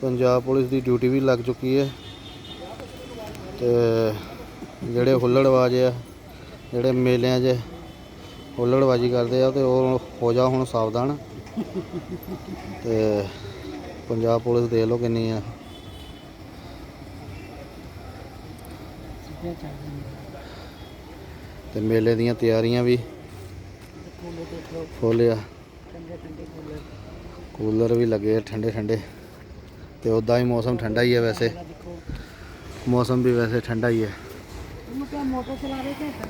Punjab police ਦੀ duty ਵੀ ਲੱਗ ਚੁੱਕੀ ਹੈ ਤੇ ਜਿਹੜੇ ਹੁੱਲੜਬਾਜ਼ ਆ ਜਿਹੜੇ ਮੇਲਿਆਂ 'ਚ ਹੁੱਲੜਬਾਜ਼ੀ ਕਰਦੇ ਆ ਤੇ ਉਹ ਹੋ ਜਾ ਹੁਣ ਸਾਵਧਾਨ। ਤੇ ਪੰਜਾਬ ਪੁਲਿਸ ਦੇਖ ਲਓ ਕਿੰਨੀ ਆ। ਤੇ ਮੇਲੇ ਦੀਆਂ ਤਿਆਰੀਆਂ ਵੀ ਫੁੱਲ ਆ। ਕੂਲਰ। ਵੀ ਲੱਗੇ ਠੰਡੇ ਠੰਡੇ ਤੇ ਉਦਾਂ ਹੀ ਮੌਸਮ ਠੰਡਾ ਹੀ ਹੈ ਵੈਸੇ। ਮੌਸਮ ਵੀ ਵੈਸੇ ਠੰਡਾ ਹੀ ਹੈ।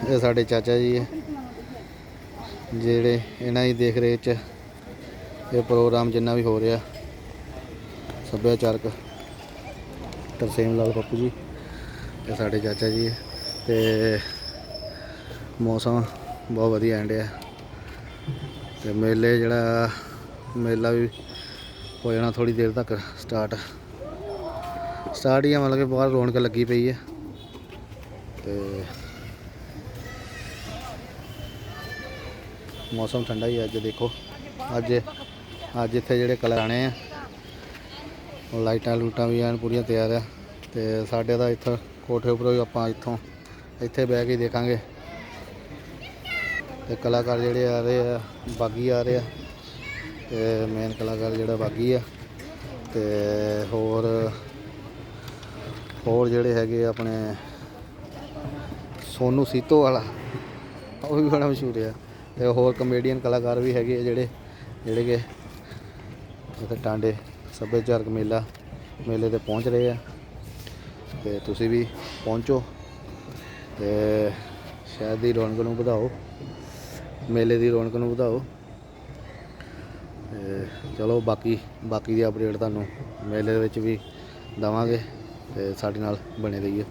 ਇਹ ਸਾਡੇ ਚਾਚਾ ਜੀ ਹੈ। ਜਿਹੜੇ ਇਹਨਾਂ ਦੀ ਦੇਖ ਰੇਖ ਚ ਇਹ ਪ੍ਰੋਗਰਾਮ ਜਿੰਨਾ ਵੀ ਹੋ ਰਿਹਾ। ਸੱਭਿਆਚਾਰਕ। ਤਰਸੇਮ ਲਾਲ ਪੱਪੂ ਜੀ, ਇਹ ਸਾਡੇ ਚਾਚਾ ਜੀ ਹੈ। ਤੇ ਮੌਸਮ ਬਹੁਤ ਵਧੀਆ ਐਂਡ ਐਂਡਿਆ ਤੇ ਮੇਲੇ ਜਿਹੜਾ, ਮੇਲਾ ਵੀ ਹੋ ਜਾਣਾ ਥੋੜੀ ਦੇਰ ਤੱਕ ਸਟਾਰਟ ਸਟਾਰਟ ਹੀ ਆ, ਮਤਲਬ ਕਿ ਬਾਹਰ ਰੌਣਕ ਲੱਗੀ ਪਈ ਹੈ ਤੇ ਮੌਸਮ ਠੰਡਾ ਹੀ ਹੈ ਅੱਜ, ਦੇਖੋ। ਅੱਜ ਅੱਜ ਇੱਥੇ ਜਿਹੜੇ ਕਲਰ ਆਣੇ ਆ ਲਾਈਟਾਂ ਲੂਟਾਂ ਵੀ ਐਨ ਪੂਰੀਆਂ ਤਿਆਰ ਆ। ਤੇ ਸਾਡੇ ਦਾ ਇੱਥੇ ਕੋਠੇ ਉੱਪਰੋਂ ਹੀ ਆਪਾਂ ਇੱਥੋਂ, ਇੱਥੇ ਬਹਿ ਕੇ ਦੇਖਾਂਗੇ। ਤੇ ਕਲਾਕਾਰ ਜਿਹੜੇ ਆ ਰਹੇ ਆ, ਬਾਗੀ ਆ ਰਹੇ ਆ। ਤੇ ਮੇਨ ਕਲਾਕਾਰ ਜਿਹੜਾ ਬਾਗੀ ਆ ਤੇ ਹੋਰ ਹੋਰ ਜਿਹੜੇ ਹੈਗੇ ਆਪਣੇ ਸੋਨੂ ਸੀਤੋ ਵਾਲਾ, ਉਹ ਵੀ ਬੜਾ ਮਸ਼ਹੂਰ ਆ। ਤੇ ਹੋਰ ਕਮੇਡੀਅਨ ਕਲਾਕਾਰ ਵੀ ਹੈਗੇ ਆ ਜਿਹੜੇ ਜਿਹੜੇ ਕਿ ਇੱਥੇ ਟਾਂਡੇ ਸੱਭਿਆਚਾਰਕ ਮੇਲਾ, ਮੇਲੇ ਤੇ ਪਹੁੰਚ ਰਹੇ ਆ। ਤੇ ਤੁਸੀਂ ਵੀ ਪਹੁੰਚੋ ਤੇ ਸ਼ਹਿਰ ਦੀ ਰੌਣਕ ਨੂੰ ਵਧਾਓ, ਮੇਲੇ ਦੀ ਰੌਣਕ ਨੂੰ ਵਧਾਓ। ਤੇ ਚਲੋ ਬਾਕੀ ਬਾਕੀ ਦੀ ਅਪਡੇਟ ਤੁਹਾਨੂੰ ਮੇਲੇ ਦੇ ਵਿੱਚ ਵੀ ਦਵਾਂਗੇ ਤੇ ਸਾਡੇ ਨਾਲ ਬਣੇ ਰਹੀਏ